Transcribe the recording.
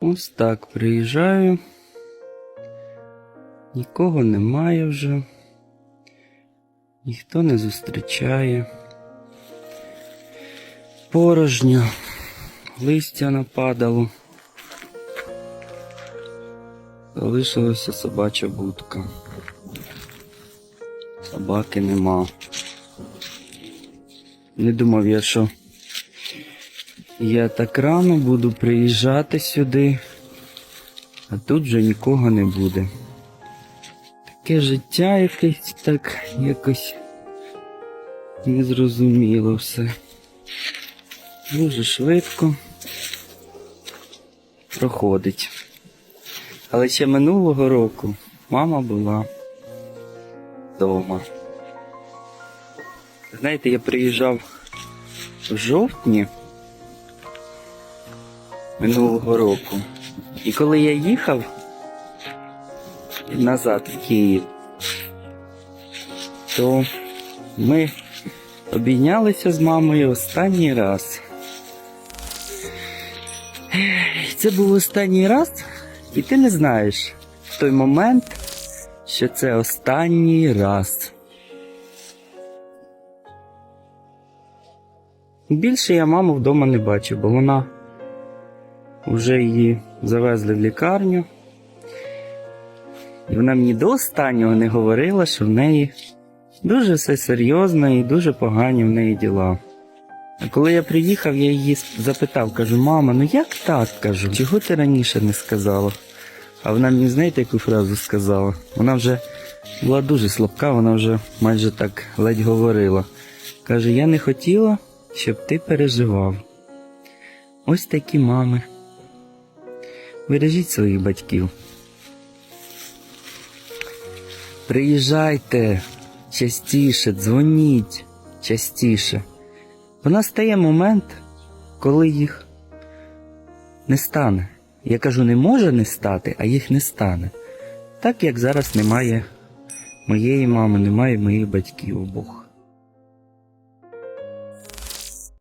Ось так приїжджаю. Нікого немає вже. Ніхто не зустрічає. Порожньо. Листя нападало. Залишилася собача будка. Собаки нема. Не думав я, що я так рано буду приїжджати сюди, а тут вже нікого не буде. Таке життя якесь так якось незрозуміло все. Дуже швидко проходить. Але ще минулого року мама була вдома. Знаєте, я приїжджав в жовтні минулого року. І коли я їхав назад в Київ, то ми обійнялися з мамою останній раз. Це був останній раз, і ти не знаєш в той момент, що це останній раз. Більше я маму вдома не бачив, бо вона вже її завезли в лікарню. І вона мені до останнього не говорила, що в неї дуже все серйозно і дуже погані в неї діла. А коли я приїхав, я її запитав, кажу, мама, ну як так кажу? Чого ти раніше не сказала? А вона мені, знаєте, яку фразу сказала? Вона вже була дуже слабка, вона вже майже так ледь говорила. Каже, я не хотіла, щоб ти переживав. Ось такі мами. Бережіть своїх батьків. Приїжджайте частіше, дзвоніть частіше. Бо настає момент, коли їх не стане. Я кажу, не може не стати, а їх не стане. Так як зараз немає моєї мами, немає моїх батьків обох.